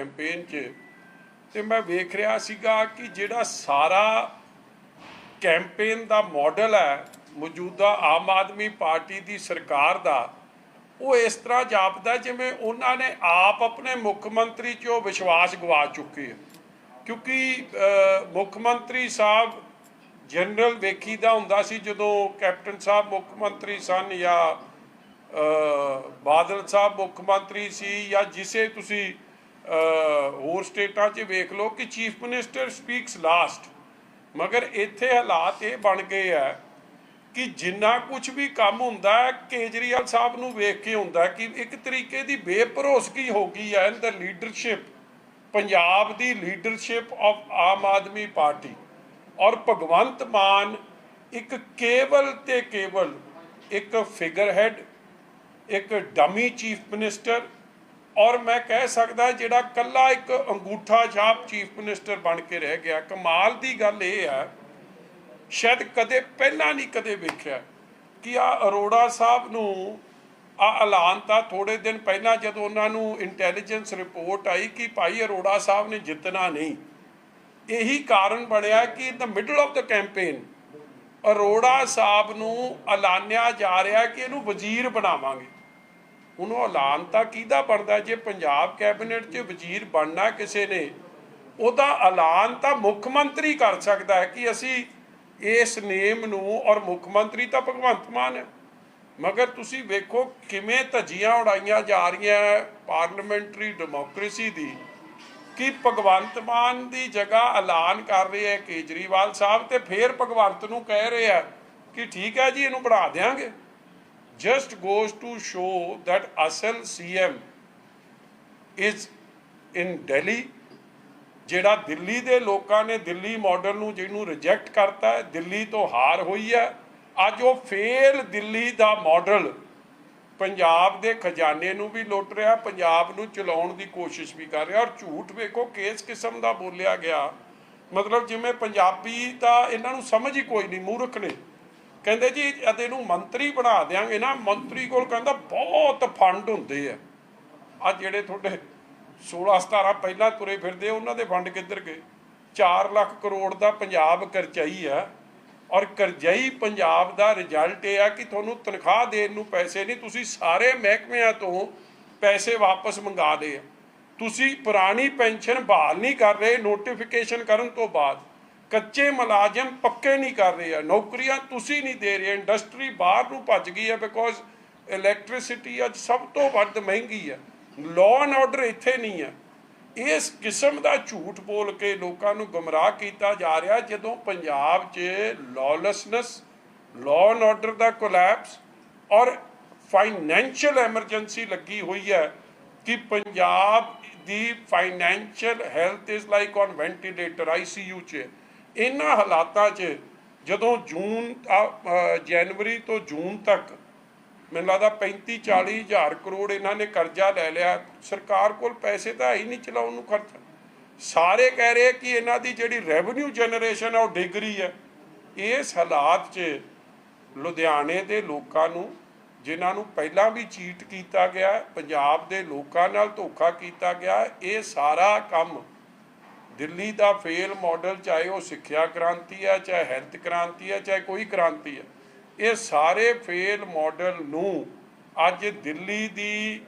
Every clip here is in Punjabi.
ਕੈਂਪੇਨ 'ਚ ਤੇ ਮੈਂ ਵੇਖ ਰਿਹਾ ਸੀਗਾ ਕਿ ਜਿਹੜਾ ਸਾਰਾ ਕੈਂਪੇਨ ਦਾ ਮਾਡਲ ਹੈ, ਮੌਜੂਦਾ ਆਮ ਆਦਮੀ ਪਾਰਟੀ ਦੀ ਸਰਕਾਰ ਦਾ, ਉਹ ਇਸ ਤਰ੍ਹਾਂ ਜਾਪਦਾ ਜਿਵੇਂ ਉਹਨਾਂ ਨੇ ਆਪ ਆਪਣੇ ਮੁੱਖ ਮੰਤਰੀ 'ਚ ਉਹ ਵਿਸ਼ਵਾਸ ਗਵਾ ਚੁੱਕੇ ਆ। ਕਿਉਂਕਿ ਮੁੱਖ ਮੰਤਰੀ ਸਾਹਿਬ ਜਨਰਲ ਵੇਖੀਦਾ ਹੁੰਦਾ ਸੀ ਜਦੋਂ ਕੈਪਟਨ ਸਾਹਿਬ ਮੁੱਖ ਮੰਤਰੀ ਸਨ ਜਾਂ ਬਾਦਲ ਸਾਹਿਬ ਮੁੱਖ ਮੰਤਰੀ ਸੀ ਜਾਂ ਜਿਸੇ ਤੁਸੀਂ ਹੋਰ ਸਟੇਟਾਂ 'ਚ ਵੇਖ ਲਓ ਕਿ ਚੀਫ ਮਿਨਿਸਟਰ ਸਪੀਕਸ ਲਾਸਟ। ਮਗਰ ਇੱਥੇ ਹਾਲਾਤ ਇਹ ਬਣ ਗਏ ਆ ਕਿ ਜਿੰਨਾ ਕੁਝ ਵੀ ਕੰਮ ਹੁੰਦਾ ਕੇਜਰੀਵਾਲ ਸਾਹਿਬ ਨੂੰ ਵੇਖ ਕੇ ਹੁੰਦਾ ਕਿ ਇੱਕ ਤਰੀਕੇ ਦੀ ਬੇਭਰੋਸਗੀ ਹੋ ਗਈ ਹੈ in the leadership Punjab the leadership of Aam Aadmi Party. ਔਰ ਭਗਵੰਤ ਮਾਨ ਇੱਕ ਕੇਵਲ ਤੇ ਕੇਵਲ ਇੱਕ ਫਿਗਰ ਹੈਡ ਇੱਕ ਡਮੀ ਚੀਫ ਮਿਨਿਸਟਰ ਔਰ ਮੈਂ ਕਹਿ ਸਕਦਾ ਜਿਹੜਾ ਕੱਲਾ ਇੱਕ ਅੰਗੂਠਾ ਛਾਪ ਚੀਫ ਮਿਨਿਸਟਰ ਬਣ ਕੇ ਰਹਿ ਗਿਆ, ਕਮਾਲ ਦੀ ਗੱਲ ਇਹ ਹੈ, ਸ਼ਾਇਦ ਕਦੇ ਪਹਿਲਾਂ ਨਹੀਂ ਕਦੇ ਵੇਖਿਆ ਕਿ ਆ ਅਰੋੜਾ ਸਾਹਿਬ ਨੂੰ ਆ ਐਲਾਨ ਤਾਂ ਥੋੜੇ ਦਿਨ ਪਹਿਲਾਂ ਜਦੋਂ ਉਹਨਾਂ ਨੂੰ ਇੰਟੈਲੀਜੈਂਸ ਰਿਪੋਰਟ ਆਈ ਕਿ ਭਾਈ ਅਰੋੜਾ ਸਾਹਿਬ ਨੇ ਜਿੱਤਣਾ ਨਹੀਂ। ਇਹੀ ਕਾਰਨ ਬਣਿਆ ਕਿ in the middle of the campaign Arora Sahib ਨੂੰ ਐਲਾਨਿਆ ਜਾ ਰਿਹਾ ਕਿ ਇਹਨੂੰ ਵਜ਼ੀਰ ਬਣਾਵਾਂਗੇ। ਉਹਨੂੰ ਐਲਾਨ ਤਾਂ ਕਿਹਦਾ ਬਣਦਾ ਜੇ ਪੰਜਾਬ ਕੈਬਨਿਟ 'ਚ ਵਜ਼ੀਰ ਬਣਨਾ ਕਿਸੇ ਨੇ? ਉਹਦਾ ਐਲਾਨ ਤਾਂ ਮੁੱਖ ਮੰਤਰੀ ਕਰ ਸਕਦਾ ਹੈ ਕਿ ਅਸੀਂ ਇਸ ਨੇਮ ਨੂੰ ਔਰ ਮੁੱਖ ਮੰਤਰੀ ਤਾਂ ਭਗਵੰਤ ਮਾਨ ਹੈ। ਮਗਰ ਤੁਸੀਂ ਵੇਖੋ ਕਿਵੇਂ ਧੱਜੀਆਂ ਉਡਾਈਆਂ ਜਾ ਰਹੀਆਂ ਪਾਰਲੀਮੈਂਟਰੀ ਡੈਮੋਕ੍ਰੇਸੀ ਦੀ, ਕਿ ਭਗਵੰਤ ਮਾਨ ਦੀ ਜਗ੍ਹਾ ਐਲਾਨ ਕਰ ਰਹੇ ਹੈ ਕੇਜਰੀਵਾਲ ਸਾਹਿਬ ਤੇ ਫਿਰ ਭਗਵੰਤ ਨੂੰ ਕਹਿ ਰਹੇ ਆ ਕਿ ਠੀਕ ਹੈ ਜੀ, ਇਹਨੂੰ ਬਣਾ ਦੇਾਂਗੇ just goes to show that ਅਸਲ CM is in Delhi, ਜਿਹੜਾ ਦਿੱਲੀ ਦੇ ਲੋਕਾਂ ਨੇ ਦਿੱਲੀ ਮਾਡਲ ਨੂੰ ਜਿਹਨੂੰ ਰਿਜੈਕਟ ਕਰਤਾ ਹੈ, ਦਿੱਲੀ ਤੋਂ ਹਾਰ ਹੋਈ ਹੈ, ਅੱਜ ਉਹ ਫੇਲ ਦਿੱਲੀ ਦਾ ਮਾਡਲ ਪੰਜਾਬ ਦੇ ਖਜ਼ਾਨੇ ਨੂੰ ਵੀ ਲੁੱਟ ਰਿਹਾ, ਪੰਜਾਬ ਨੂੰ ਚਲਾਉਣ ਦੀ ਕੋਸ਼ਿਸ਼ ਵੀ ਕਰ ਰਿਹਾ ਔਰ ਝੂਠ ਵੇਖੋ ਕਿਸ ਕਿਸਮ ਦਾ ਬੋਲਿਆ ਗਿਆ। ਮਤਲਬ ਜਿਵੇਂ ਪੰਜਾਬੀ ਤਾਂ ਇਹਨਾਂ ਨੂੰ ਸਮਝ ਹੀ ਕੋਈ ਨਹੀਂ, ਮੂਰਖ ਨੇ। ਕਹਿੰਦੇ ਜੀ ਅਤੇ ਇਹਨੂੰ ਮੰਤਰੀ ਬਣਾ ਦਿਆਂਗੇ ਨਾ, ਮੰਤਰੀ ਕੋਲ ਕਹਿੰਦਾ ਬਹੁਤ ਫੰਡ ਹੁੰਦੇ ਆ। ਆ ਜਿਹੜੇ ਤੁਹਾਡੇ 16 17 ਪਹਿਲਾਂ ਤੁਰੇ ਫਿਰਦੇ ਉਹਨਾਂ ਦੇ ਫੰਡ ਕਿੱਧਰ ਗਏ? 4 ਲੱਖ ਕਰੋੜ ਦਾ ਪੰਜਾਬ ਕਰਜਾਈ ਆ ਔਰ ਕਰਜ਼ਈ ਪੰਜਾਬ ਦਾ ਰਿਜ਼ਲਟ ਇਹ ਆ ਕਿ ਤੁਹਾਨੂੰ ਤਨਖਾਹ ਦੇਣ ਨੂੰ ਪੈਸੇ ਨਹੀਂ, ਤੁਸੀਂ ਸਾਰੇ ਮਹਿਕਮਿਆਂ ਤੋਂ ਪੈਸੇ ਵਾਪਸ ਮੰਗਾ ਲਏ ਤੁਸੀਂ ਪੁਰਾਣੀ ਪੈਨਸ਼ਨ ਬਹਾਲ ਨਹੀਂ ਕਰ ਰਹੇ ਨੋਟੀਫਿਕੇਸ਼ਨ ਕਰਨ ਤੋਂ ਬਾਅਦ। ਕੱਚੇ ਮੁਲਾਜ਼ਮ ਪੱਕੇ ਨਹੀਂ ਕਰ ਰਹੇ ਆ, ਨੌਕਰੀਆਂ ਤੁਸੀਂ ਨਹੀਂ ਦੇ ਰਹੇ ਇੰਡਸਟਰੀ ਬਾਹਰ ਨੂੰ ਭੱਜ ਗਈ ਹੈ ਬਿਕੋਜ਼ ਇਲੈਕਟ੍ਰਿਸਿਟੀ ਅੱਜ ਸਭ ਤੋਂ ਵੱਧ ਮਹਿੰਗੀ ਹੈ ਲਾਅ ਐਂਡ ਆਰਡਰ ਇੱਥੇ ਨਹੀਂ ਹੈ ਇਸ ਕਿਸਮ ਦਾ ਝੂਠ ਬੋਲ ਕੇ ਲੋਕਾਂ ਨੂੰ ਗਮਰਾਹ ਕੀਤਾ ਜਾ ਰਿਹਾ ਜਦੋਂ ਪੰਜਾਬ 'ਚ ਲੌਲੈਸਨੈਸ ਲਾਅ ਐਂਡ ਆਰਡਰ ਦਾ ਕੋਲੈਪਸ ਔਰ ਫਾਈਨੈਂਸ਼ੀਅਲ ਐਮਰਜੈਂਸੀ ਲੱਗੀ ਹੋਈ ਹੈ ਕਿ ਪੰਜਾਬ ਦੀ financial health is like on ventilator ICU 'ਚ। ਇਹਨਾਂ ਹਾਲਾਤਾਂ 'ਚ ਜਦੋਂ ਜੂਨ ਜਨਵਰੀ ਤੋਂ ਜੂਨ ਤੱਕ ਮੈਨੂੰ ਲੱਗਦਾ 35 40 ਹਜ਼ਾਰ ਕਰੋੜ ਇਹਨਾਂ ਨੇ ਕਰਜ਼ਾ ਲੈ ਲਿਆ। ਸਰਕਾਰ ਕੋਲ ਪੈਸੇ ਤਾਂ ਹੈ ਹੀ ਨਹੀਂ ਚਲਾਉਣ ਨੂੰ ਖਰਚਾ। ਸਾਰੇ ਕਹਿ ਰਹੇ ਕਿ ਇਹਨਾਂ ਦੀ ਜਿਹੜੀ ਰੈਵਨਿਊ ਜਨਰੇਸ਼ਨ ਹੈ ਉਹ ਡਿੱਗ ਰਹੀ ਹੈ। ਇਸ ਹਾਲਾਤ 'ਚ ਲੁਧਿਆਣੇ ਦੇ ਲੋਕਾਂ ਨੂੰ, ਜਿਨ੍ਹਾਂ ਨੂੰ ਪਹਿਲਾਂ ਵੀ ਚੀਟ ਕੀਤਾ ਗਿਆ, ਪੰਜਾਬ ਦੇ ਲੋਕਾਂ ਨਾਲ ਧੋਖਾ ਕੀਤਾ ਗਿਆ, ਇਹ ਸਾਰਾ ਕੰਮ ਦਿੱਲੀ ਦਾ ਫੇਲ ਮਾਡਲ ਚਾਹੇ ਉਹ ਸਿੱਖਿਆ ਕ੍ਰਾਂਤੀ ਹੈ, ਚਾਹੇ ਹੈਲਥ ਕ੍ਰਾਂਤੀ ਹੈ, ਚਾਹੇ ਕੋਈ ਕ੍ਰਾਂਤੀ ਹੈ, ਇਹ ਸਾਰੇ ਫੇਲ ਮਾਡਲ ਨੂੰ ਅੱਜ ਦਿੱਲੀ ਦੀ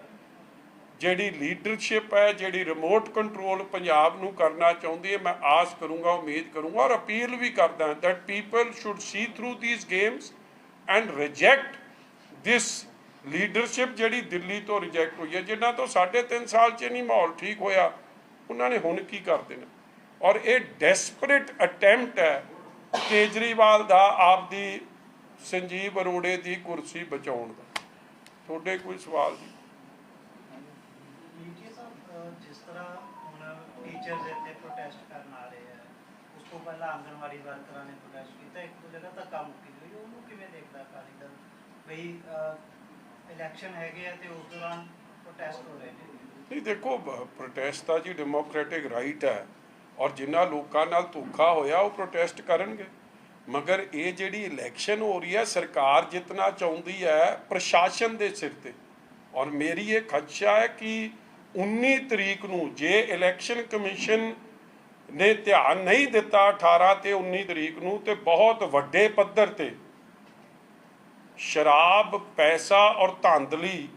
ਜਿਹੜੀ ਲੀਡਰਸ਼ਿਪ ਹੈ, ਜਿਹੜੀ ਰਿਮੋਟ ਕੰਟਰੋਲ ਪੰਜਾਬ ਨੂੰ ਕਰਨਾ ਚਾਹੁੰਦੀ ਹੈ, ਮੈਂ ਆਸ ਕਰੂੰਗਾ, ਉਮੀਦ ਕਰੂੰਗਾ ਔਰ ਅਪੀਲ ਵੀ ਕਰਦਾ that people should see through these games and reject this leadership ਜਿਹੜੀ ਦਿੱਲੀ ਤੋਂ ਰਿਜੈਕਟ ਹੋਈ ਹੈ, ਜਿਨ੍ਹਾਂ ਤੋਂ ਸਾਢੇ ਤਿੰਨ ਸਾਲ 'ਚ ਨਹੀਂ ਮਾਹੌਲ ਠੀਕ ਹੋਇਆ, ਉਹਨਾਂ ਨੇ ਹੁਣ ਕੀ ਕਰ ਦੇਣਾ? ਔਰ ਇਹ ਡੈਸਪਰੇਟ ਅਟੈਂਪਟ ਹੈ ਕੇਜਰੀਵਾਲ ਦਾ ਆਪਦੀ ਸੰਜੀਵ ਅਰੋੜੇ ਦੀ ਕੁਰਸੀ ਬਚਾਉਣ ਦਾ। ਤੁਹਾਡੇ ਕੋਈ ਸਵਾਲ ਜੀ? ਨੀਚੇ ਸਾਹਿਬ ਜਿਸ ਤਰ੍ਹਾਂ ਹੁਣ ਟੀਚਰਸ ਇੱਥੇ ਪ੍ਰੋਟੈਸਟ ਕਰਨ ਆ ਰਹੇ ਆ ਉਸ ਤੋਂ ਪਹਿਲਾਂ ਆਂਗਣਵਾੜੀ ਵਰਕਰਾਂ ਨੇ ਪ੍ਰੋਟੈਸਟ ਕੀਤਾ ਇੱਕ ਦੋ ਜਗ੍ਹਾ ਧੱਕਾ ਮੁੱਕੀ ਹੋਈ ਉਹਨੂੰ ਕਿਵੇਂ ਦੇਖਦਾ ਅਕਾਲੀ ਦਲ? ਬਈ ਇਲੈਕਸ਼ਨ ਹੈਗੇ ਆ ਤੇ ਉਸ ਦੌਰਾਨ ਪ੍ਰੋਟੈਸਟ ਹੋ ਰਹੇ ਨੇ। ਨਹੀਂ ਦੇਖੋ ਪ੍ਰੋਟੈਸਟ ਤਾਂ ਜੀ ਡੈਮੋਕ੍ਰੈਟਿਕ ਰਾਈਟ ਹੈ। ਔਰ ਜਿਨ੍ਹਾਂ ਲੋਕਾਂ ਨਾਲ ਧੋਖਾ ਹੋਇਆ, ਉਹ ਪ੍ਰੋਟੈਸਟ ਕਰਨਗੇ। ਮਗਰ ਇਹ ਜਿਹੜੀ ਇਲੈਕਸ਼ਨ ਹੋ ਰਹੀ ਹੈ, ਸਰਕਾਰ ਜਿੱਤਣਾ ਚਾਹੁੰਦੀ ਹੈ ਪ੍ਰਸ਼ਾਸਨ ਦੇ ਸਿਰ ਤੇ। ਔਰ ਮੇਰੀ ਇਹ ਖਦਸ਼ਾ ਹੈ ਕਿ 19 ਤਰੀਕ ਨੂੰ ਜੇ ਇਲੈਕਸ਼ਨ ਕਮਿਸ਼ਨ ਨੇ ਧਿਆਨ ਨਹੀਂ ਦਿੱਤਾ 18 ਤੇ 19 ਤਰੀਕ ਨੂੰ, ਤੇ ਬਹੁਤ ਵੱਡੇ ਪੱਧਰ ਤੇ ਸ਼ਰਾਬ, ਪੈਸਾ ਔਰ ਧਾਂਦਲੀ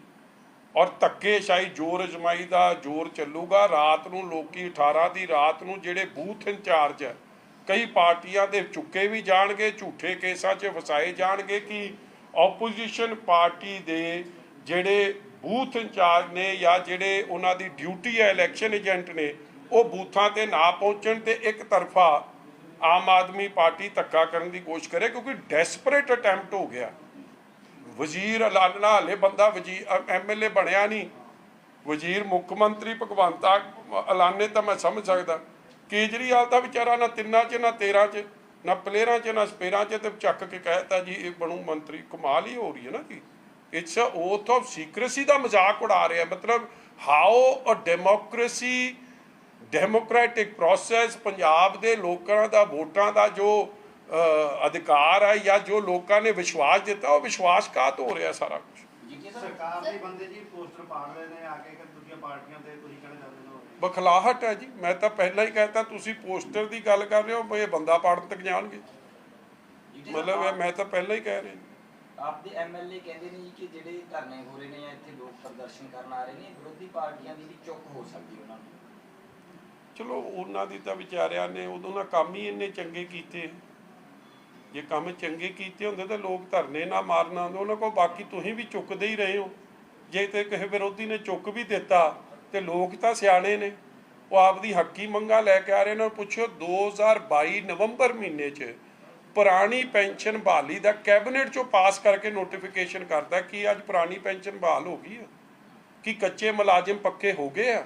ਔਰ ਧੱਕੇਸ਼ਾਹੀ ਜੋਰ ਅਜਮਾਈ ਦਾ ਜ਼ੋਰ ਚੱਲੂਗਾ। ਰਾਤ ਨੂੰ ਲੋਕੀ 18 ਦੀ ਰਾਤ ਨੂੰ ਜਿਹੜੇ ਬੂਥ ਇੰਚਾਰਜ ਹੈ, ਕਈ ਪਾਰਟੀਆਂ ਦੇ ਚੁੱਕੇ ਵੀ ਜਾਣਗੇ, ਝੂਠੇ ਕੇਸਾਂ 'ਚ ਫਸਾਏ ਜਾਣਗੇ ਕਿ ਆਪੋਜੀਸ਼ਨ ਪਾਰਟੀ ਦੇ ਜਿਹੜੇ ਬੂਥ ਇੰਚਾਰਜ ਨੇ ਜਾਂ ਜਿਹੜੇ ਉਹਨਾਂ ਦੀ ਡਿਊਟੀ ਹੈ ਇਲੈਕਸ਼ਨ ਏਜੰਟ ਨੇ, ਉਹ ਬੂਥਾਂ ਤੇ ਨਾ ਪਹੁੰਚਣ ਤੇ ਇੱਕ ਤਰਫਾ ਆਮ ਆਦਮੀ ਪਾਰਟੀ ਧੱਕਾ ਕਰਨ ਦੀ ਕੋਸ਼ਿਸ਼ ਕਰੇ ਕਿਉਂਕਿ ਡੈਸਪਰੇਟ ਅਟੈਂਪਟ ਹੋ ਗਿਆ। ਵਜ਼ੀਰ ਐਲਾਨਣਾ, ਹਲੇ ਬੰਦਾ ਵਜ਼ੀਰ ਐਮਐਲਏ ਬਣਿਆ ਨਹੀਂ। ਵਜ਼ੀਰ ਮੁੱਖ ਮੰਤਰੀ ਭਗਵੰਤ ਐਲਾਨੇ ਤਾਂ ਮੈਂ ਸਮਝ ਸਕਦਾ। ਕੇਜਰੀਵਾਲ ਤਾਂ ਵਿਚਾਰਾ ਨਾ ਤਿੰਨਾਂ 'ਚ, ਨਾ 13 'ਚ, ਨਾ ਪਲੇਰਾਂ 'ਚ, ਨਾ ਸਪੇਰਾਂ 'ਚ ਤੇ ਚੱਕ ਕੇ ਕਹਿਤਾ ਜੀ, ਇਹ ਬਣੂ ਮੰਤਰੀ। ਕਮਾਲ ਹੀ ਹੋ ਰਹੀ ਹੈ ਨਾ ਜੀ। It's a oath of secrecy ਦਾ ਮਜ਼ਾਕ ਉਡਾ ਰਿਹਾ ਮਤਲਬ how a democracy democratic process Punjab ਦੇ ਲੋਕਾਂ ਦਾ, ਵੋਟਾਂ ਦਾ, ਜੋ ਅਧਿਕਾਰ ਹੈ ਜਾਂ ਜੋ ਲੋਕਾਂ ਨੇ ਵਿਸ਼ਵਾਸ ਦਿੱਤਾ ਉਹ ਵਿਸ਼ਵਾਸਘਾਤ ਹੋ ਰਿਹਾ ਸਾਰਾ ਕੁਝ ਸਰਕਾਰ ਦੇ ਬੰਦੇ ਜੀ ਪੋਸਟਰ ਪਾੜ ਰਹੇ ਨੇ ਆ ਕੇ ਕਿ ਦੂਜੀਆਂ ਪਾਰਟੀਆਂ ਤੇ ਤੁਸੀਂ ਕਹਿਣਾ ਚਾਹੁੰਦੇ ਹੋ ਬਖਲਾਹਟ ਹੈ ਜੀ। ਮੈਂ ਤਾਂ ਪਹਿਲਾਂ ਹੀ ਕਹਿਤਾ ਤੁਸੀਂ ਪੋਸਟਰ ਦੀ ਗੱਲ ਕਰ ਰਹੇ ਹੋ ਇਹ ਬੰਦਾ ਪਾੜਨ ਤੱਕ ਜਾਣਗੇ ਮਤਲਬ ਮੈਂ ਤਾਂ ਪਹਿਲਾਂ ਹੀ ਕਹਿ ਰਿਹਾ। ਆਪਦੇ ਐਮਐਲਏ ਕਹਿੰਦੇ ਨੇ ਕਿ ਜਿਹੜੇ ਧਰਨੇ ਹੋ ਰਹੇ ਨੇ ਜਾਂ ਇੱਥੇ ਲੋਕ ਪ੍ਰਦਰਸ਼ਨ ਕਰਨ ਆ ਰਹੇ ਨੇ ਵਿਰੋਧੀ ਪਾਰਟੀਆਂ ਦੀ ਵੀ ਚੁੱਕ ਹੋ ਸਕਦੀ ਉਹਨਾਂ ਨੂੰ। ਚਲੋ ਉਹਨਾਂ ਦੀ ਤਾਂ ਵਿਚਾਰਿਆਂ ਨੇ ਉਦੋਂ ਨਾ ਕੰਮ ਹੀ ਇੰਨੇ ਚੰਗੇ ਕੀਤੇ। ਜੇ ਕੰਮ ਚੰਗੇ ਕੀਤੇ ਹੁੰਦੇ ਤਾਂ ਲੋਕ ਧਰਨੇ ਨਾ ਮਾਰਨਾ ਉਹਨਾਂ ਕੋਲ ਬਾਕੀ ਤੁਸੀਂ ਵੀ ਚੁੱਕਦੇ ਹੀ ਰਹੇ ਹੋ। ਜੇ ਤੇ ਕਿਸੇ ਵਿਰੋਧੀ ਨੇ ਚੁੱਕ ਵੀ ਦਿੱਤਾ ਤੇ ਲੋਕ ਤਾਂ ਸਿਆਣੇ ਨੇ। ਉਹ ਆਪਦੀ ਹੱਕੀ ਮੰਗਾ ਲੈ ਕੇ ਆ ਰਹੇ ਨੇ ਉਹਨਾਂ ਨੂੰ ਪੁੱਛੋ 2022 ਨਵੰਬਰ ਮਹੀਨੇ 'ਚ ਪੁਰਾਣੀ ਪੈਨਸ਼ਨ ਬਹਾਲੀ ਦਾ ਕੈਬਨਿਟ 'ਚੋਂ ਪਾਸ ਕਰਕੇ ਨੋਟੀਫਿਕੇਸ਼ਨ ਕਰਦਾ ਕਿ ਅੱਜ ਪੁਰਾਣੀ ਪੈਨਸ਼ਨ ਬਹਾਲ ਹੋ ਗਈ ਹੈ ਕਿ ਕੱਚੇ ਮੁਲਾਜ਼ਮ ਪੱਕੇ ਹੋ ਗਏ ਆ?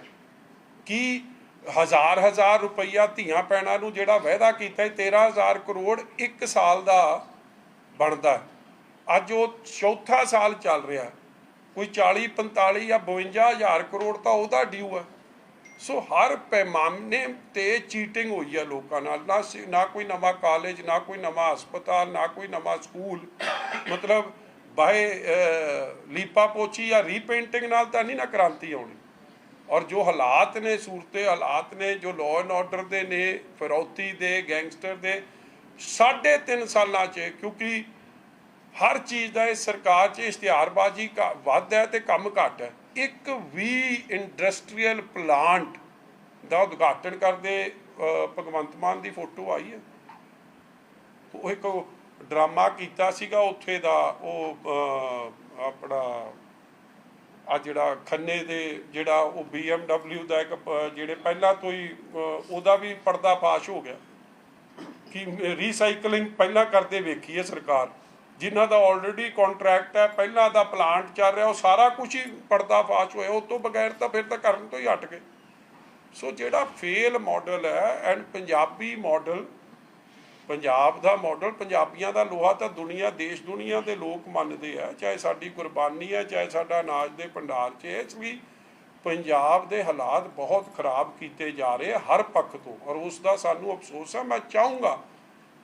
ਕਿ ਹਜ਼ਾਰ ਹਜ਼ਾਰ ਰੁਪਈਆ ਧੀਆਂ ਪੈਣਾ ਨੂੰ ਜਿਹੜਾ ਵਾਅਦਾ ਕੀਤਾ ਹੈ 13000 ਕਰੋੜ ਇੱਕ ਸਾਲ ਦਾ ਬਣਦਾ ਅੱਜ ਉਹ ਚੌਥਾ ਸਾਲ ਚੱਲ ਰਿਹਾ ਕੋਈ 40 45 ਜਾਂ 52000 ਕਰੋੜ ਤਾਂ ਉਹਦਾ ਡਿਊ ਹੈ। ਸੋ ਹਰ ਪੈਮਾਨੇ ਤੇ ਚੀਟਿੰਗ ਹੋਈ ਹੈ ਲੋਕਾਂ ਨਾਲ। ਨਾ ਸੀ- ਨਾ ਕੋਈ ਨਵਾਂ ਕਾਲਜ ਨਾ ਕੋਈ ਨਵਾਂ ਹਸਪਤਾਲ, ਨਾ ਕੋਈ ਨਵਾਂ ਸਕੂਲ ਮਤਲਬ ਬਾਏ ਲੀਪਾ ਪੋਚੀ ਜਾਂ ਰੀਪੇਂਟਿੰਗ ਨਾਲ ਤਾਂ ਨਹੀਂ ਨਾ ਕ੍ਰਾਂਤੀ ਆਉਣੀ। ਔਰ ਜੋ ਹਾਲਾਤ ਨੇ ਸੂਰਤੇ ਹਾਲਾਤ ਨੇ, ਜੋ ਲਾਅ ਐਂਡ ਆਰਡਰ ਦੇ ਨੇ, ਫਿਰੌਤੀ ਦੇ ਗੈਂਗਸਟਰ ਦੇ, ਸਾਢੇ ਤਿੰਨ ਸਾਲਾਂ 'ਚ, ਕਿਉਂਕਿ ਹਰ ਚੀਜ਼ ਦਾ ਇਸ ਸਰਕਾਰ 'ਚ ਇਸ਼ਤਿਹਾਰਬਾਜ਼ੀ ਵੱਧ ਹੈ ਤੇ ਕੰਮ ਘੱਟ ਹੈ। ਇੱਕ ਵੀ ਇੰਡਸਟਰੀਅਲ ਪਲਾਂਟ ਦਾ ਉਦਘਾਟਨ ਕਰਦੇ ਭਗਵੰਤ ਮਾਨ ਦੀ ਫੋਟੋ ਆਈ ਹੈ। ਉਹ ਇੱਕ ਡਰਾਮਾ ਕੀਤਾ ਸੀਗਾ, ਉੱਥੇ ਦਾ ਉਹ ਆਪਣਾ ਆ ਜਿਹੜਾ ਖੰਨੇ ਦੇ ਜਿਹੜਾ ਉਹ BMW ਦਾ ਇੱਕ ਜਿਹੜੇ ਪਹਿਲਾਂ ਤੋਂ ਹੀ ਉਹਦਾ ਵੀ ਪਰਦਾ ਫਾਸ਼ ਹੋ ਗਿਆ। ਕਿ ਰੀਸਾਈਕਲਿੰਗ ਪਹਿਲਾਂ ਕਰਦੇ ਵੇਖੀ ਹੈ ਸਰਕਾਰ। ਜਿਨ੍ਹਾਂ ਦਾ ਆਲਰੇਡੀ ਕੰਟਰੈਕਟ ਹੈ, ਪਹਿਲਾਂ ਦਾ ਪਲਾਂਟ ਚੱਲ ਰਿਹਾ, ਉਹ ਸਾਰਾ ਕੁਝ ਹੀ ਪਰਦਾ ਫਾਸ਼ ਹੋਇਆ। ਉਹ ਤੋਂ ਬਗੈਰ ਤਾਂ ਫਿਰ ਤਾਂ ਕਰਨ ਤੋਂ ਹੀ ਹਟ ਗਏ। ਸੋ ਜਿਹੜਾ ਫੇਲ ਮਾਡਲ ਹੈ ਐਂਡ ਪੰਜਾਬੀ ਮਾਡਲ ਪੰਜਾਬ ਦਾ ਮਾਡਲ ਪੰਜਾਬੀਆਂ ਦਾ ਲੋਹਾ ਤਾਂ ਦੁਨੀਆ, ਦੇਸ਼ ਦੁਨੀਆ ਦੇ ਲੋਕ ਮੰਨਦੇ ਆ, ਚਾਹੇ ਸਾਡੀ ਕੁਰਬਾਨੀ ਹੈ ਚਾਹੇ ਸਾਡਾ ਅਨਾਜ ਦੇ ਭੰਡਾਰ 'ਚ। ਇਸ ਲਈ ਪੰਜਾਬ ਦੇ ਹਾਲਾਤ ਬਹੁਤ ਖਰਾਬ ਕੀਤੇ ਜਾ ਰਹੇ ਹਰ ਪੱਖ ਤੋਂ ਔਰ ਉਸ ਦਾ ਸਾਨੂੰ ਅਫਸੋਸ ਹੈ ਮੈਂ ਚਾਹੂੰਗਾ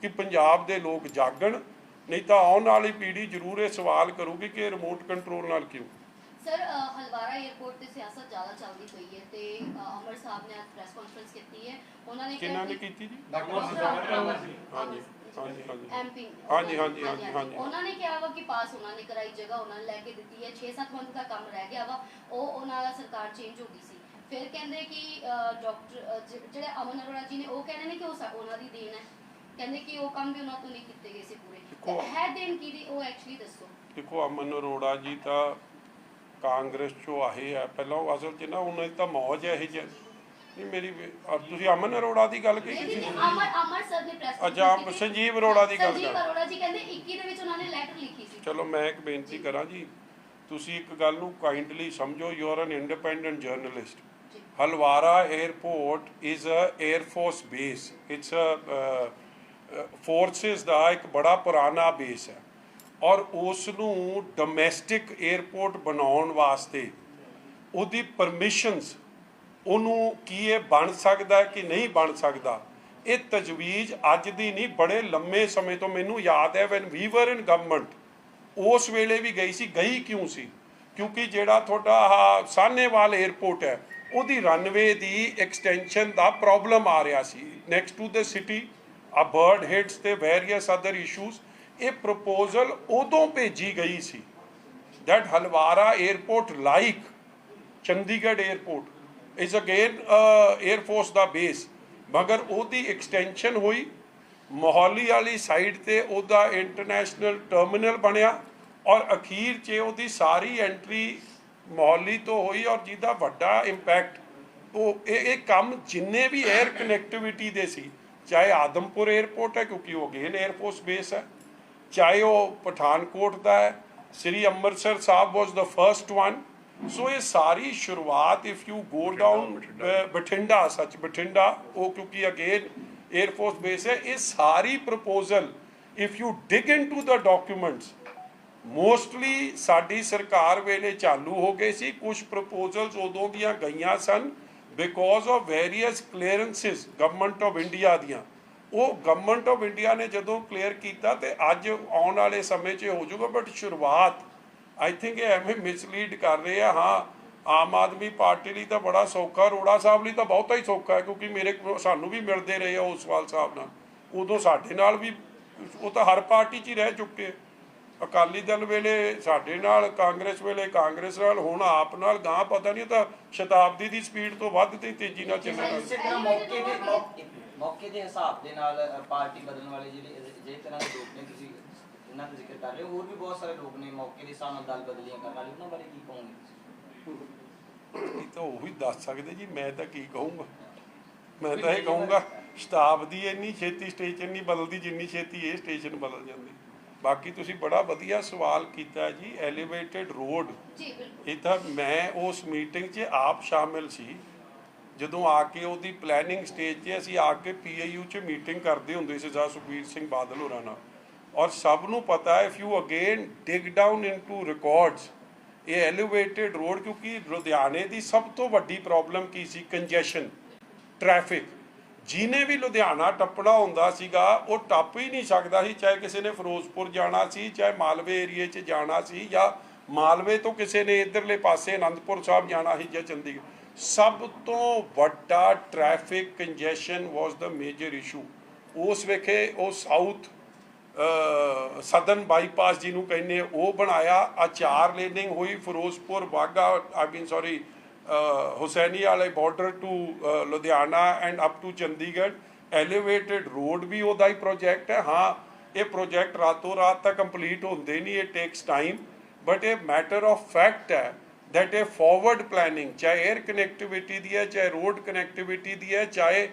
ਕਿ ਪੰਜਾਬ ਦੇ ਲੋਕ ਜਾਗਣ, ਨਹੀਂ ਤਾਂ ਆਉਣ ਵਾਲੀ ਪੀੜ੍ਹੀ ਜ਼ਰੂਰ ਇਹ ਸਵਾਲ ਕਰੂਗੀ ਕਿ ਰਿਮੋਟ ਕੰਟਰੋਲ ਨਾਲ ਕਿਉਂ? ਸਰ ਹਲਵਾਰਾ 에ਅਰਪੋਰਟ ਤੇ ਸਿਆਸਤ ਜ਼ਿਆਦਾ ਚੱਲਦੀ ਪਈ ਹੈ ਤੇ ਅਮਰ ਸਾਹਿਬ ਨੇ ਅੱਜ ਪ੍ਰੈਸ ਕਾਨਫਰੰਸ ਕੀਤੀ ਹੈ। ਉਹਨਾਂ ਨੇ ਕਿਹਨਾਂ ਨੇ ਕਿ- ਕੀਤੀ ਜੀ? ਡਾਕਟਰ ਹਾਂਜੀ ਹਾਂਜੀ ਹਾਂਜੀ। ਐਮਪੀ ਹਾਂਜੀ, ਹਾਂਜੀ, ਹਾਂਜੀ, ਹਾਂਜੀ। ਉਹਨਾਂ ਨੇ ਕਿਹਾ ਵਾ ਕਿ ਪਾਸ ਉਹਨਾਂ ਨੇ ਕਰਾਈ ਜਗ੍ਹਾ ਉਹਨਾਂ ਨੇ ਲੈ ਕੇ ਦਿੱਤੀ ਹੈ। 6-7 ਮੰਥ ਦਾ ਕੰਮ ਰਹਿ ਗਿਆ ਵਾ ਉਹ ਉਹਨਾਂ ਦਾ ਸਰਕਾਰ ਚੇਂਜ ਹੋ ਗਈ ਸੀ। ਫਿਰ ਕਹਿੰਦੇ ਕਿ ਡਾਕਟਰ ਜਿਹੜੇ ਅਮਨ ਅਰੋੜਾ ਜੀ ਨੇ ਉਹ ਕਹਿੰਦੇ ਨੇ ਕਿ ਉਹ ਉਹਨਾਂ ਦੀ ਦੇਣ ਹੈ। ਕਹਿੰਦੇ ਕਿ ਉਹ ਕੰਮ ਵੀ ਉਹਨਾਂ ਤੋਂ ਨਹੀਂ ਕੀਤੇ ਗਏ ਸੀ ਪੂਰੇ। ਹੈ ਦੇਣ ਕੀ ਦੀ ਉਹ ਐਕਚੁਅਲੀ ਦੱਸੋ। ਦੇਖੋ ਅਮਨ ਅਰੋੜਾ ਜੀ ਤਾਂ ਕਾਂਗਰਸ ਚੋਂ ਆਏ ਆ। ਪਹਿਲਾਂ ਉਹ ਅਸਲ 'ਚ ਨਾ ਉਹਨਾਂ ਦੀ ਤਾਂ ਮੌਜ ਹੈ ਇਹ ਜਿਹੀ। ਨਹੀਂ ਮੇਰੀ ਅਹ ਤੁਸੀਂ ਅਮਨ ਅਰੋੜਾ ਦੀ ਗੱਲ ਕੀਤੀ ਸੀ? ਅਮਰ ਅਮਰ ਸਰ ਨੇ ਪ੍ਰੈਸ ਅੱਛਾ, ਸੰਜੀਵ ਅਰੋੜਾ ਦੀ ਗੱਲ ਸੰਜੀਵ ਕਰ। ਅਰੋੜਾ ਜੀ ਕਹਿੰਦੇ 21 ਦੇ ਵਿੱਚ ਉਹਨਾਂ ਨੇ ਲੈਟਰ ਲਿਖੀ ਸੀ। ਚਲੋ ਮੈਂ ਇੱਕ ਬੇਨਤੀ ਕਰਾਂ ਜੀ। ਤੁਸੀਂ ਇੱਕ ਗੱਲ ਨੂੰ ਕਾਈਂਡਲੀ ਸਮਝੋ you are an independent journalist. Halwara airport is a air force base it's a forces ਦਾ ਇੱਕ ਬੜਾ ਪੁਰਾਣਾ ਬੇਸ ਹੈ। ਔਰ ਉਸ ਨੂੰ ਡੋਮੈਸਟਿਕ 에ਅਰਪੋਰਟ ਬਣਾਉਣ ਵਾਸਤੇ ਉਹਦੀ ਪਰਮਿਸ਼ਨਸ ਉਹਨੂੰ ਕੀ ਇਹ ਬਣ ਸਕਦਾ ਕਿ ਨਹੀਂ ਬਣ ਸਕਦਾ, ਇਹ ਤਜਵੀਜ਼ ਅੱਜ ਦੀ ਨਹੀਂ, ਬੜੇ ਲੰਮੇ ਸਮੇਂ ਤੋਂ ਮੈਨੂੰ ਯਾਦ ਹੈ ਵੈਨ ਵੀ ਵਰ ਇਨ ਗਵਰਨਮੈਂਟ ਉਸ ਵੇਲੇ ਵੀ ਗਈ ਸੀ, ਗਈ ਕਿਉਂ ਸੀ? ਕਿਉਂਕਿ ਜਿਹੜਾ ਤੁਹਾਡਾ ਆਹ ਸਾਹਨੇਵਾਲ 에ਅਰਪੋਰਟ ਹੈ, ਉਹਦੀ ਰਨਵੇ ਦੀ ਐਕਸਟੈਂਸ਼ਨ ਦਾ ਪ੍ਰੋਬਲਮ ਆ ਰਿਹਾ ਸੀ। Next to the city a bird hits ਤੇ ਵੇਰੀਅਸ ਅਦਰ ਇਸ਼ੂਜ਼ ਇਹ ਪ੍ਰਪੋਜ਼ਲ ਉਦੋਂ ਭੇਜੀ ਗਈ ਸੀ that Halwara airport like Chandigarh airport is again uh, air ਦਾ ਬੇਸ ਮਗਰ ਉਹਦੀ ਐਕਸਟੈਂਸ਼ਨ ਹੋਈ। ਮੋਹਾਲੀ ਵਾਲੀ ਸਾਈਡ ਤੇ ਉਹਦਾ ਇੰਟਰਨੈਸ਼ਨਲ ਟਰਮੀਨਲ ਬਣਿਆ ਔਰ ਅਖੀਰ 'ਚ ਉਹਦੀ ਸਾਰੀ ਐਂਟਰੀ ਮੋਹਾਲੀ ਤੋਂ ਹੋਈ ਔਰ ਜਿਹਦਾ ਵੱਡਾ ਇੰਪੈਕਟ ਉਹ ਇਹ ਇਹ ਕੰਮ ਜਿੰਨੇ ਵੀ 에ਅਰ ਕਨੈਕਟੀਵਿਟੀ ਦੇ ਸੀ ਚਾਹੇ ਆਦਮਪੁਰ 에ਅਰਪੋਰਟ ਹੈ ਕਿਉਂਕਿ ਉਹ ਅਗੇਨ 에ਅਰ ਫੋਰਸ ਬੇਸ ਹੈ। ਚਾਹੇ ਉਹ ਪਠਾਨਕੋਟ ਦਾ ਹੈ Sri Amritsar Sahib was the first one so ਇਹ ਸਾਰੀ ਸ਼ੁਰੂਆਤ if you go down Bathinda. ਸੱਚ ਬਠਿੰਡਾ ਉਹ ਕਿਉਂਕਿ ਅਗੇਨ 에ਅਰ ਫੋਰਸ ਬੇਸ ਹੈ ਇਹ ਸਾਰੀ proposal if you dig into the documents mostly ਸਾਡੀ ਸਰਕਾਰ ਵੇਲੇ ਚਾਲੂ ਹੋ ਗਏ ਸੀ ਕੁਝ ਪ੍ਰਪੋਜ਼ਲਸ ਉਦੋਂ ਦੀਆਂ ਗਈਆਂ ਸਨ because of various clearances government of India ਦੀਆਂ। ਉਹ ਗਵਰਨਮੈਂਟ ਆਫ ਇੰਡੀਆ ਨੇ ਜਦੋਂ ਕਲੀਅਰ ਕੀਤਾ ਤੇ ਅੱਜ ਆਉਣ ਵਾਲੇ ਸਮੇਂ 'ਚ ਹੋ ਜਾਊਗਾ ਬਟ ਸ਼ੁਰੂਆਤ ਆਈ ਥਿੰਕ ਇਹ ਐਵੇਂ ਮਿਸਲੀਡ ਕਰ ਰਹੇ ਆ, ਹਾਂ, ਆਮ ਆਦਮੀ ਪਾਰਟੀ ਲਈ ਤਾਂ ਬੜਾ ਸੌਖਾ ਰੋੜਾ ਸਾਹਿਬ ਲਈ ਤਾਂ ਬਹੁਤਾ ਹੀ ਸੌਖਾ ਹੈ, ਕਿਉਂਕਿ ਮੇਰੇ ਸਾਨੂੰ ਵੀ ਮਿਲਦੇ ਰਹੇ ਆ ਉਸਵਾਲ ਸਾਹਿਬ ਨਾਲ। ਉਦੋਂ ਸਾਡੇ ਨਾਲ ਵੀ, ਉਹ ਤਾਂ ਹਰ ਪਾਰਟੀ 'ਚ ਹੀ ਰਹਿ ਚੁੱਕੇ ਅਕਾਲੀ ਦਲ ਵੇਲੇ ਸਾਡੇ ਨਾਲ, ਕਾਂਗਰਸ ਵੇਲੇ ਕਾਂਗਰਸ ਨਾਲ, ਹੁਣ ਆਪ ਨਾਲ ਗਾਂ ਪਤਾ ਨਹੀਂ, ਉਹ ਤਾਂ ਸ਼ਤਾਬਦੀ ਦੀ ਸਪੀਡ ਤੋਂ ਵੱਧ ਤੇ ਤੇਜ਼ੀ ਨਾਲ ਚੱਲਣਾ ਇਸੇ ਮੌਕੇ ਦੇ ਦੇ ਹਿਸਾਬ ਦੇ ਨਾਲ ਪਾਰਟੀ ਬਦਲਣ ਵਾਲੇ ਜਿਹੜੇ ਜੇ ਤਰ੍ਹਾਂ ਦੇ ਲੋਕ ਨੇ ਤੁਸੀਂ ਇਹਨਾਂ ਦਾ ਜ਼ਿਕਰ ਕਰ ਰਹੇ ਹੋ ਹੋਰ ਵੀ ਬਹੁਤ ਸਾਰੇ ਲੋਕ ਨੇ ਮੌਕੇ ਦੇ ਹਿਸਾਬ ਨਾਲ ਦਲ ਬਦਲੀਆਂ ਕਰਨ ਵਾਲੇ ਉਹਨਾਂ ਬਾਰੇ ਕੀ ਕਹੋਗੇ ਤੁਸੀਂ? ਇਹ ਤਾਂ ਉਹੀ ਦੱਸ ਸਕਦੇ ਜੀ ਮੈਂ ਤਾਂ ਕੀ ਕਹੂੰਗਾ? ਮੈਂ ਤਾਂ ਇਹ ਕਹੂੰਗਾ ਸ਼ਤਾਬਦੀ ਇੰਨੀ ਛੇਤੀ ਸਟੇਸ਼ਨ ਨਹੀਂ ਬਦਲਦੀ ਜਿੰਨੀ ਛੇਤੀ ਇਹ ਸਟੇਸ਼ਨ ਬਦਲ ਜਾਂਦੀ। ਬਾਕੀ ਤੁਸੀਂ ਬੜਾ ਵਧੀਆ ਸਵਾਲ ਕੀਤਾ ਜੀ ਐਲੀਵੇਟਡ ਰੋਡ ਜੀ ਬਿਲਕੁਲ। ਇਹ ਤਾਂ ਮੈਂ ਉਸ ਮੀਟਿੰਗ 'ਚ ਆਪ ਸ਼ਾਮਿਲ ਸੀ। ਜਦੋਂ ਆ ਕੇ ਉਹਦੀ ਪਲੈਨਿੰਗ ਸਟੇਜ 'ਤੇ ਅਸੀਂ ਆ ਕੇ ਪੀਆਈਯੂ 'ਚ ਮੀਟਿੰਗ ਕਰਦੇ ਹੁੰਦੇ ਸੀ ਸਰ ਸੁਖਬੀਰ ਸਿੰਘ ਬਾਦਲ ਹੋਰਾਂ ਨਾਲ। ਔਰ ਸਭ ਨੂੰ ਪਤਾ ਹੈ if you again dig down into records ਇਹ ਐਲੀਵੇਟਡ ਰੋਡ ਕਿਉਂਕਿ ਲੁਧਿਆਣੇ ਦੀ ਸਭ ਤੋਂ ਵੱਡੀ ਪ੍ਰੋਬਲਮ ਕੀ ਸੀ? ਕੰਜੈਸ਼ਨ ਟ੍ਰੈਫਿਕ ਜਿਹਨੇ ਵੀ ਲੁਧਿਆਣਾ ਟੱਪਣਾ ਹੁੰਦਾ ਸੀਗਾ, ਉਹ ਟੱਪ ਹੀ ਨਹੀਂ ਸਕਦਾ ਸੀ, ਚਾਹੇ ਕਿਸੇ ਨੇ ਫਿਰੋਜ਼ਪੁਰ ਜਾਣਾ ਸੀ, ਚਾਹੇ ਮਾਲਵੇ ਏਰੀਏ 'ਚ ਜਾਣਾ ਸੀ ਜਾਂ ਮਾਲਵੇ ਤੋਂ ਕਿਸੇ ਨੇ ਇਧਰਲੇ ਪਾਸੇ ਅਨੰਦਪੁਰ ਸਾਹਿਬ ਜਾਣਾ ਸੀ ਜਾਂ ਚੰਡੀਗੜ੍ਹ। ਸਭ ਤੋਂ ਵੱਡਾ traffic congestion was the major issue ਉਸ ਵੇਖੇ ਉਹ ਸਾਊਥ ਸਦਨ ਬਾਈਪਾਸ ਜਿਹਨੂੰ ਕਹਿੰਦੇ ਉਹ ਬਣਾਇਆ। ਆ ਚਾਰ ਲੇਨਿੰਗ ਹੋਈ Ferozepur Baga I mean sorry Hussainiwala border to Ludhiana and up to Chandigarh. Elevated road ਵੀ ਉਹਦਾ ਹੀ ਪ੍ਰੋਜੈਕਟ ਹੈ। ਹਾਂ, ਇਹ ਪ੍ਰੋਜੈਕਟ ਰਾਤੋਂ ਰਾਤ ਤੱਕ ਕੰਪਲੀਟ ਹੁੰਦੇ ਨਹੀਂ ਇਹ ਟੇਕਸ ਟਾਈਮ ਬਟ ਇਹ ਮੈਟਰ ਆਫ ਫੈਕਟ ਹੈ। That a forward planning, ਚਾਹੇ 에ਅਰ ਕਨੈਕਟੀਵਿਟੀ ਦੀ ਹੈ, ਚਾਹੇ ਰੋਡ ਕਨੈਕਟੀਵਿਟੀ ਦੀ ਹੈ, ਚਾਹੇ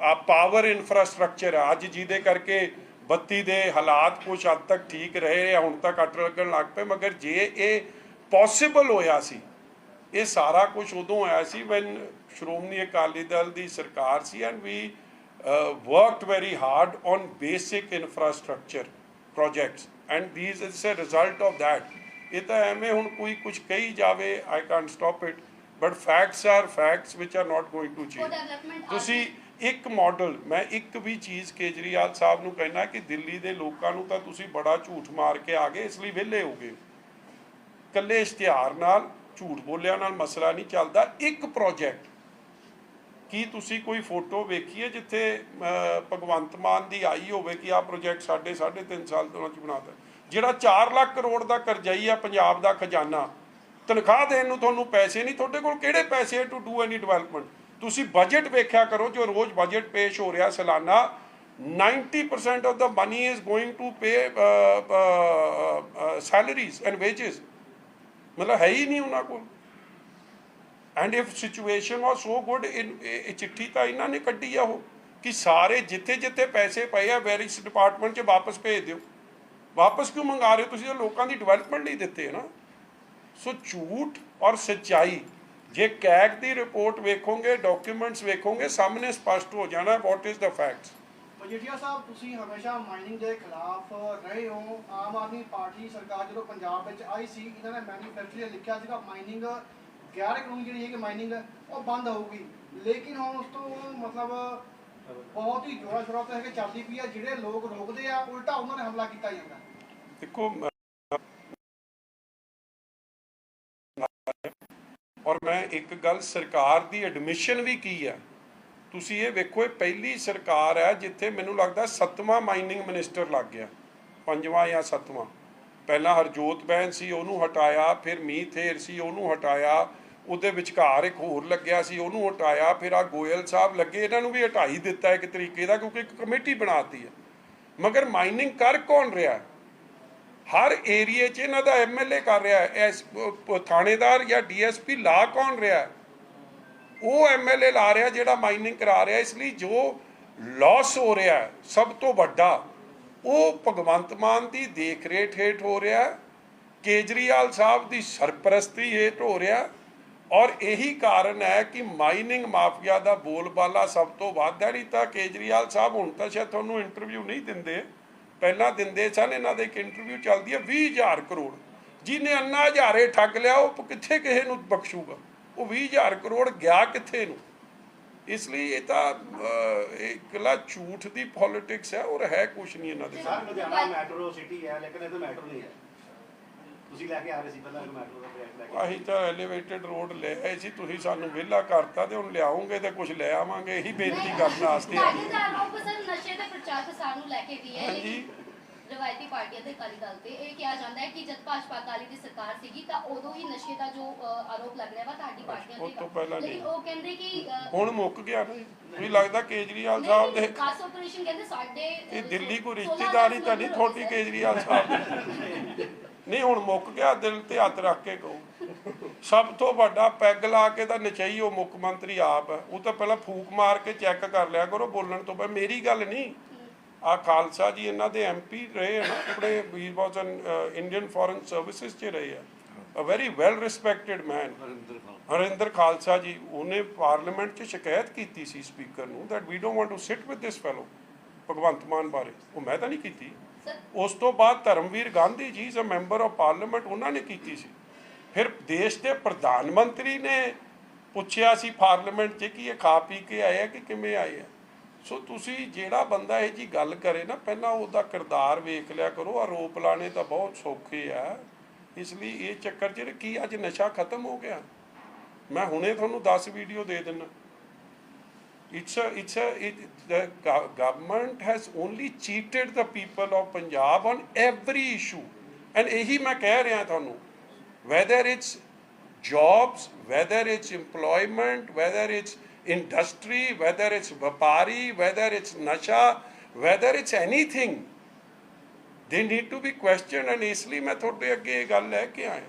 ਆ ਪਾਵਰ ਇਨਫਰਾਸਟ੍ਰਕਚਰ ਹੈ, ਅੱਜ ਜਿਹਦੇ ਕਰਕੇ ਬੱਤੀ ਦੇ ਹਾਲਾਤ ਕੁਝ ਹੱਦ ਤੱਕ ਠੀਕ ਰਹੇ ਆ, ਹੁਣ ਤੱਕ ਕੱਟ ਲੱਗਣ ਲੱਗ ਪਏ, ਮਗਰ ਜੇ ਇਹ ਪੋਸੀਬਲ ਹੋਇਆ ਸੀ, ਇਹ ਸਾਰਾ ਕੁਝ ਉਦੋਂ ਆਇਆ ਸੀ ਵੈਨ ਸ਼੍ਰੋਮਣੀ ਅਕਾਲੀ ਦਲ ਦੀ ਸਰਕਾਰ ਸੀ and we worked very hard on basic infrastructure projects and these is a result of that ਇਹ ਤਾਂ ਐਵੇਂ ਹੁਣ ਕੋਈ ਕੁਝ ਕਹੀ ਜਾਵੇ I can't stop it but facts are facts which are not going to change ਤੁਸੀਂ ਇੱਕ ਮਾਡਲ ਮੈਂ ਇੱਕ ਵੀ ਚੀਜ਼ ਕੇਜਰੀਵਾਲ ਸਾਹਿਬ ਨੂੰ ਕਹਿਣਾ ਕਿ ਦਿੱਲੀ ਦੇ ਲੋਕਾਂ ਨੂੰ ਤਾਂ ਤੁਸੀਂ ਬੜਾ ਝੂਠ ਮਾਰ ਕੇ ਆ ਗਏ ਇਸ ਲਈ ਵਿਹਲੇ ਹੋ ਗਏ ਕੱਲੇ ਇਸ਼ਤਿਹਾਰ ਨਾਲ ਝੂਠ ਬੋਲਿਆ ਨਾਲ ਮਸਲਾ ਨਹੀਂ ਚੱਲਦਾ। ਇੱਕ ਪ੍ਰੋਜੈਕਟ ਕੀ ਤੁਸੀਂ ਕੋਈ ਫੋਟੋ ਵੇਖੀ ਹੈ ਜਿੱਥੇ ਭਗਵੰਤ ਮਾਨ ਦੀ ਆਈ ਹੋਵੇ ਕਿ ਆਹ ਪ੍ਰੋਜੈਕਟ ਸਾਡੇ 3.5 ਸਾਲ ਤੋਂ ਚ ਬਣਾਤਾ ਜਿਹੜਾ 4 ਲੱਖ ਕਰੋੜ ਦਾ ਕਰਜ਼ਾਈ ਆ ਪੰਜਾਬ ਦਾ ਖਜ਼ਾਨਾ, ਤਨਖਾਹ ਦੇਣ ਨੂੰ ਤੁਹਾਨੂੰ ਪੈਸੇ ਨਹੀਂ ਤੁਹਾਡੇ ਕੋਲ, ਕਿਹੜੇ ਪੈਸੇ ਟੂ ਡੂ ਐਨੀ ਡਿਵੈਲਪਮੈਂਟ ਤੁਸੀਂ ਬਜਟ ਵੇਖਿਆ ਕਰੋ, ਜੋ ਰੋਜ਼ ਬਜਟ ਪੇਸ਼ ਹੋ ਰਿਹਾ ਸਾਲਾਨਾ 90% of the money is going to pay salaries and wages ਮਤਲਬ ਹੈ ਹੀ ਨਹੀਂ ਉਹਨਾਂ ਕੋਲ। And if situation was so good ਇਹ ਚਿੱਠੀ ਤਾਂ ਇਹਨਾਂ ਨੇ ਕੱਢੀ ਆ ਉਹ, ਕਿ ਸਾਰੇ ਜਿੱਥੇ ਜਿੱਥੇ ਪੈਸੇ ਪਏ ਆ ਵੈਰਿਸ ਡਿਪਾਰਟਮੈਂਟ 'ਚ ਵਾਪਸ ਭੇਜ ਦਿਓ। ਵਾਪਸ ਕਿਉਂ ਮੰਗਾ ਰਹੇ ਹੋ? ਤੁਸੀਂ ਤਾਂ ਲੋਕਾਂ ਦੀ ਡਿਵੈਲਪਮੈਂਟ ਨਹੀਂ ਦਿੱਤੇ ਨਾ। ਸੋ ਝੂਠ ਔਰ ਸੱਚਾਈ, ਜੇ ਕੈਗ ਦੀ ਰਿਪੋਰਟ ਵੇਖੋਗੇ ਡਾਕੂਮੈਂਟਸ ਵੇਖੋਗੇ, ਸਾਹਮਣੇ ਸਪਸ਼ਟ ਹੋ ਜਾਣਾ what is the facts Majithia Sahib, ਤੁਸੀਂ ਹਮੇਸ਼ਾ ਮਾਈਨਿੰਗ ਦੇ ਖਿਲਾਫ ਰਹੇ ਹੋ। ਆਮ ਆਦਮੀ ਪਾਰਟੀ ਸਰਕਾਰ ਜਦੋਂ ਪੰਜਾਬ ਵਿੱਚ ਆਈ ਸੀ, ਇਹਨਾਂ ਨੇ ਮੈਨੀਫੈਸਟੋ ਲਿਖਿਆ ਸੀਗਾ ਮਾਈਨਿੰਗ ਗੈਰ ਕਾਨੂੰਨੀ ਜਿਹੜੀ ਹੈ ਕਿ ਮਾਈਨਿੰਗ ਉਹ ਬੰਦ ਹੋਊਗੀ। ਲੇਕਿਨ ਹੁਣ ਉਸ ਤੋਂ ਮਤਲਬ ਬਹੁਤ ਹੀ ਜੋਰਾ ਸ਼ੋਰਾ ਤੇ ਹੈ ਕਿ ਚੱਲਦੀ ਪਈ ਆ, ਜਿਹੜੇ ਲੋਕ ਰੋਕਦੇ ਆ, ਉਲਟਾ ਉਹਨਾਂ ਨੇ ਹਮਲਾ ਕੀਤਾ ਜਾਂਦਾ ਦੇਖੋ ਮ- ਔਰ ਮੈਂ ਇੱਕ ਗੱਲ ਸਰਕਾਰ ਦੀ ਐਡਮਿਸ਼ਨ ਵੀ ਕੀ ਹੈ? ਤੁਸੀਂ ਇਹ ਵੇਖੋ, ਇਹ ਪਹਿਲੀ ਸਰਕਾਰ ਹੈ ਜਿੱਥੇ ਮੈਨੂੰ ਲੱਗਦਾ ਸੱਤਵਾਂ ਮਾਈਨਿੰਗ ਮਿਨਿਸਟਰ ਲੱਗ ਗਿਆ। ਪੰਜਵਾਂ ਜਾਂ ਸੱਤਵਾਂ। ਪਹਿਲਾਂ ਹਰਜੋਤ ਬਹਿਨ ਸੀ, ਉਹਨੂੰ ਹਟਾਇਆ, ਫਿਰ ਮੀਥੇਰ ਸੀ, ਉਹਨੂੰ ਹਟਾਇਆ। ਉਹਦੇ ਵਿਚਕਾਰ ਇੱਕ ਹੋਰ ਲੱਗਿਆ ਸੀ, ਉਹਨੂੰ ਹਟਾਇਆ, ਫਿਰ ਆ ਗੋਇਲ ਸਾਹਿਬ ਲੱਗੇ। ਇਹਨਾਂ ਨੂੰ ਵੀ ਹਟਾਈ ਦਿੱਤਾ ਇੱਕ ਤਰੀਕੇ ਦਾ, ਕਿਉਂਕਿ ਇੱਕ ਕਮੇਟੀ ਬਣਾਤੀ ਹੈ। ਮਗਰ ਮਾਈਨਿੰਗ ਕਰ ਕੌਣ ਰਿਹਾ? ਹੈ? ਹਰ ਏਰੀਏ 'ਚ ਇਹਨਾਂ ਦਾ ਐਮਐਲਏ ਕਰ ਰਿਹਾ ਹੈ। ਐਸ ਥਾਣੇਦਾਰ ਜਾਂ ਡੀਐਸਪੀ ਲਾ ਕੌਣ ਰਿਹਾ ਹੈ? ਉਹ ਐਮਐਲਏ ਲਾ ਰਿਹਾ ਜਿਹੜਾ ਮਾਈਨਿੰਗ ਕਰਾ ਰਿਹਾ ਇਸ ਲਈ ਜੋ ਲਾਸ ਹੋ ਰਿਹਾ ਸਭ ਤੋਂ ਵੱਡਾ, ਉਹ ਭਗਵੰਤ ਮਾਨ ਦੀ ਦੇਖ ਰੇਖ ਹੇਠ ਹੋ ਰਿਹਾ ਕੇਜਰੀਵਾਲ ਸਾਹਿਬ ਦੀ ਸਰਪ੍ਰਸਤੀ ਹੇਠ ਹੋ ਰਿਹਾ ਔਰ ਇਹੀ ਕਾਰਨ ਹੈ ਕਿ ਮਾਈਨਿੰਗ ਮਾਫੀਆ ਦਾ ਬੋਲਬਾਲਾ ਸਭ ਤੋਂ ਵੱਧ ਹੈ। ਨਹੀਂ ਤਾਂ ਕੇਜਰੀਵਾਲ ਸਾਹਿਬ ਹੁਣ ਤਾਂ ਸ਼ਾਇਦ ਤੁਹਾਨੂੰ ਇੰਟਰਵਿਊ ਨਹੀਂ ਦਿੰਦੇ। ਪਹਿਲਾਂ ਦਿੰਦੇ ਸਨ ਇਹਨਾਂ ਦੇ ਇੱਕ ਇੰਟਰਵਿਊ ਚੱਲਦੀ ਹੈ 20000 ਕਰੋੜ। ਜਿਹਨੇ ਅੰਨਾ ਹਜ਼ਾਰੇ ਠੱਗ ਲਿਆ ਉਹ ਕਿੱਥੇ ਕਿਸੇ ਨੂੰ ਬਖਸ਼ੂਗਾ? ਉਹ 20000 ਕਰੋੜ ਗਿਆ ਕਿੱਥੇ ਨੂੰ? ਇਸ ਲਈ ਇਹ ਤਾਂ ਇਕੱਲਾ ਝੂਠ ਦੀ ਪੋਲਿਟਿਕਸ ਹੈ ਔਰ ਹੈ ਕੁਝ ਨਹੀਂ ਇਹਨਾਂ ਦੇ ਲੁਧਿਆਣਾ ਮੈਟਰੋ ਸਿਟੀ ਹੈ ਲੇਕਿਨ ਇਹ ਤਾਂ ਮੈਟਰੋ ਨਹੀਂ ਹੈ। ਤੁਸੀਂ ਲੈ ਕੇ ਆ ਰਹੇ ਸੀ ਪਹਿਲਾਂ ਮੈਟਰੋ ਦਾ ਪ੍ਰੋਜੈਕਟ ਲੈ ਕੇ ਅਸੀਂ ਤਾਂ ਐਲੀਵੇਟਡ ਰੋਡ ਲੈ ਆਏ ਸੀ ਤੁਸੀਂ ਸਾਨੂੰ ਵਿਹਲਾ ਕਰਤਾ ਤੇ ਹੁਣ ਲਿਆਉਂਗੇ ਤੇ ਕੁਝ ਲੈ ਆਵਾਂਗੇ ਇਹੀ ਬੇਨਤੀ ਕਰਨ ਵਾਸਤੇ ਆਏ ਨਸ਼ੇ ਦੇ ਪ੍ਰਚਾਰ ਪ੍ਰਸਾਰ ਨੂੰ ਲੈ ਕੇ ਵੀ ਹੈ ਹਾਂਜੀ। ਰਵਾਇਤੀ ਪਾਰਟੀਆਂ ਦੇ ਅਕਾਲੀ ਦਲ ਤੇ ਇਹ ਕਿਹਾ ਜਾਂਦਾ ਹੈ ਕਿ ਜਦ ਭਾਜਪਾ ਅਕਾਲੀ ਦੀ ਸਰਕਾਰ ਸੀਗੀ ਤਾਂ ਉਦੋਂ ਹੀ ਨਸ਼ੇ ਦਾ ਜੋ ਆਰੋਪ ਲੱਗ ਰਿਹਾ ਵਾ ਤੁਹਾਡੀ ਪਾਰਟੀਆਂ ਉਹ ਤੇ ਤੋਂ ਪਹਿਲਾਂ ਨਹੀਂ। ਉਹ ਕਹਿੰਦੇ ਕਿ ਹੁਣ ਮੁੱਕ ਗਿਆ ਨਾ ਵੀ ਲੱਗਦਾ ਕੇਜਰੀਵਾਲ ਸਾਹਿਬ ਦੇ ਖਾਸ ਆਪਰੇਸ਼ਨ ਕਹਿੰਦੇ ਸਾਡੇ ਇਹ ਦਿੱਲੀ 16 ਰਿਸ਼ਤੇਦਾਰੀ ਤਾਂ ਨਹੀਂ ਸਰ। ਕੇਜਰੀਵਾਲ ਸਾਹਿਬ ਨਹੀਂ ਹੁਣ ਮੁੱਕ ਗਿਆ ਦਿਲ ਤੇ ਹੱਥ ਰੱਖ ਕੇ ਕਹੋ। ਸਭ ਤੋਂ ਵੱਡਾ ਪੈਗ ਲਾ ਕੇ ਤਾਂ ਨਚਈ ਉਹ ਮੁੱਖ ਮੰਤਰੀ ਆਪ ਹੈ। ਉਹ ਤਾਂ ਪਹਿਲਾਂ ਫੂਕ ਮਾਰ ਕੇ ਚੈੱਕ ਕਰ ਲਿਆ ਕਰੋ ਬੋਲਣ ਤੋਂ ਪਹਿਲਾਂ ਮੇਰੀ ਗੱਲ ਨਹੀਂ। ਆ ਖਾਲਸਾ ਜੀ ਇਹਨਾਂ ਦੇ ਐਮਪੀ ਰਹੇ ਹਨ ਆਪਣੇ ਹੀ was an Indian foreign services 'ਚ ਰਹੇ ਆ। A very well respected man Harinder Khalsa. Ji ਉਹਨੇ ਪਾਰਲੀਮੈਂਟ 'ਚ ਸ਼ਿਕਾਇਤ ਕੀਤੀ ਸੀ ਸਪੀਕਰ ਨੂੰ that we don't want to sit with this fellow Bhagwant Mann ਬਾਰੇ। ਉਹ ਮੈਂ ਤਾਂ ਨਹੀਂ ਕੀਤੀ। ਉਸ ਤੋਂ ਬਾਅਦ ਧਰਮਵੀਰ ਗਾਂਧੀ ਜੀ ਜੋ ਮੈਂਬਰ ਆਫ ਪਾਰਲੀਮੈਂਟ ਉਹਨਾਂ ਨੇ ਕੀਤੀ ਸੀ। ਫਿਰ ਦੇਸ਼ ਦੇ ਪ੍ਰਧਾਨ ਮੰਤਰੀ ਨੇ ਪੁੱਛਿਆ ਸੀ ਪਾਰਲੀਮੈਂਟ 'ਚ ਕਿ ਇਹ ਖਾ ਪੀ ਕੇ ਆਏ ਆ ਕਿ ਕਿਵੇਂ ਆਏ ਆ। ਸੋ ਤੁਸੀਂ ਜਿਹੜਾ ਬੰਦਾ ਇਹ ਜੀ ਗੱਲ ਕਰੇ ਨਾ, ਪਹਿਲਾਂ ਉਹਦਾ ਕਿਰਦਾਰ ਵੇਖ ਲਿਆ ਕਰੋ ਆਰੋਪ ਲਾਣੇ ਤਾਂ ਬਹੁਤ ਸੌਖੇ ਆ। ਇਸ ਲਈ ਇਹ ਚੱਕਰ 'ਚ ਕੀ ਅੱਜ ਨਸ਼ਾ ਖਤਮ ਹੋ ਗਿਆ। ਮੈਂ ਹੁਣੇ ਤੁਹਾਨੂੰ 10 ਵੀਡੀਓ ਦੇ ਦਿੰਨਾ। It's a it's a it, the go- government has only cheated the people of punjab on every issue and ਇਹੀ ਮੈਂ ਕਹਿ ਰਿਹਾ ਤੁਹਾਨੂੰ whether it's jobs whether it's employment whether it's industry whether it's vapari whether it's nasha whether it's anything they need to be questioned and ਇਸ ਲਈ ਮੈਂ ਤੁਹਾਡੇ ਅੱਗੇ ਇਹ ਗੱਲ ਲੈ ਕੇ ਆਇਆ